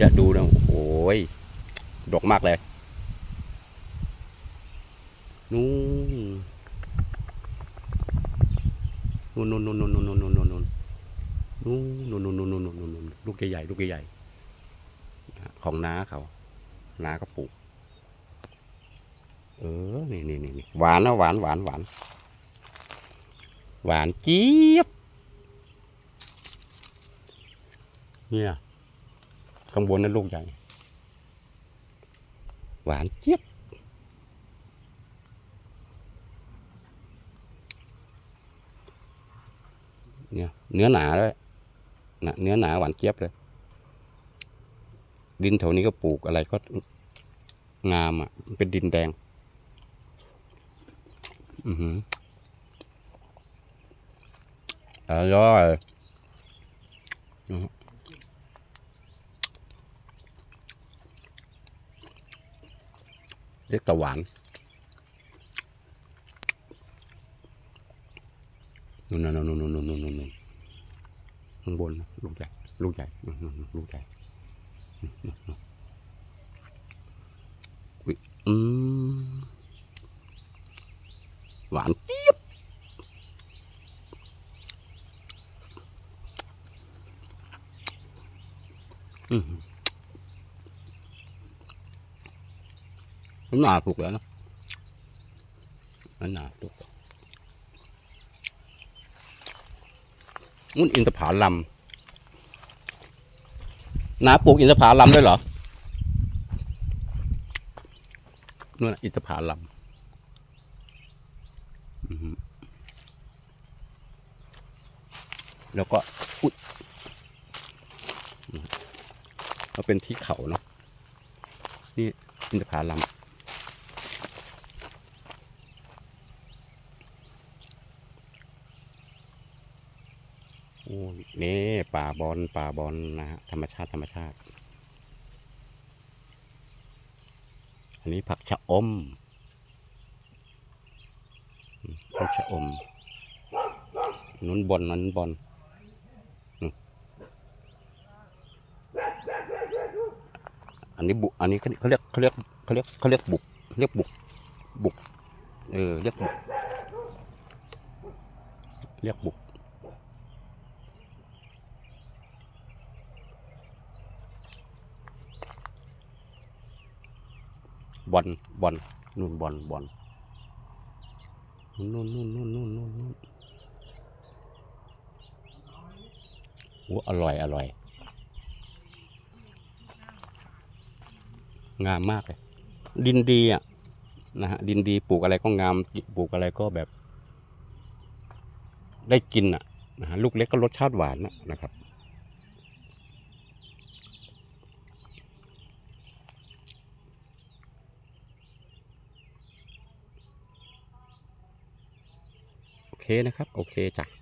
จะดูนะโอ้ยดกมากเลย นู่นนู่นนู่นนู่นนู่นนู่นนู่นนู่นนู่นนู่นนู่นนู่นนู่นนู่นนู่นลูกใหญ่ๆลูกใหญ่ๆของน้าเขาน้าก็ปลูก เออ นี่นี่นี่หวานนะหวานหวานหวานหวานจี๊บเนี่ย ข้างบนนั้นลูกใหญ่ หวานเจี๊ยบเนี่ยเนื้อหนาด้วยนะเนื้อหนาหวานเจี๊ยบเลย ดินแถวนี้ก็ปลูกอะไรก็งามอะ เป็นดินแดง อือหืออร่อยอือหือ เรียกตะหวานนู่นนู่นนู่นนู่นนู่นนู่นนู่นข้างบนลูกใหญ่ลูกใหญ่ลูกใหญ่อุ๊ยอืมหวานเจี๊ยบอืม มันหนาสุกแล้วนะมันหนาสุกมุ่นอินทผาลัมนาปลูกอินทผาลัมด้วยเหรอนู่นอินทผาลัมแล้วก็อุ๊ยมก็เป็นที่เขาเนาะนี่อินทผาลัม โอ้ย นี่ป่าบอลป่าบอลนะฮะธรรมชาติธรรมชาติ อันนี้ผักชะอมผักชะอมนุ้นบอลนั้นบอลอันนี้บุอันนี้เขาเรียกเขาเรียกเขาเรียกเขาเรียกบุกเรียกบุกบุกเออเรียกบุกเรียกบุก บอลบอลนู่นบอลบอลนู่นนู่นนู่นนู่นนู่นนู่นโอ้อร่อยอร่อย งามมากเลย ดินดีอะนะฮะดินดีปลูกอะไรก็งามปลูกอะไรก็แบบ ได้กินอะนะฮะลูกเล็กก็รสชาติหวานนะนะครับ โอเค นะครับ โอเคจ้ะ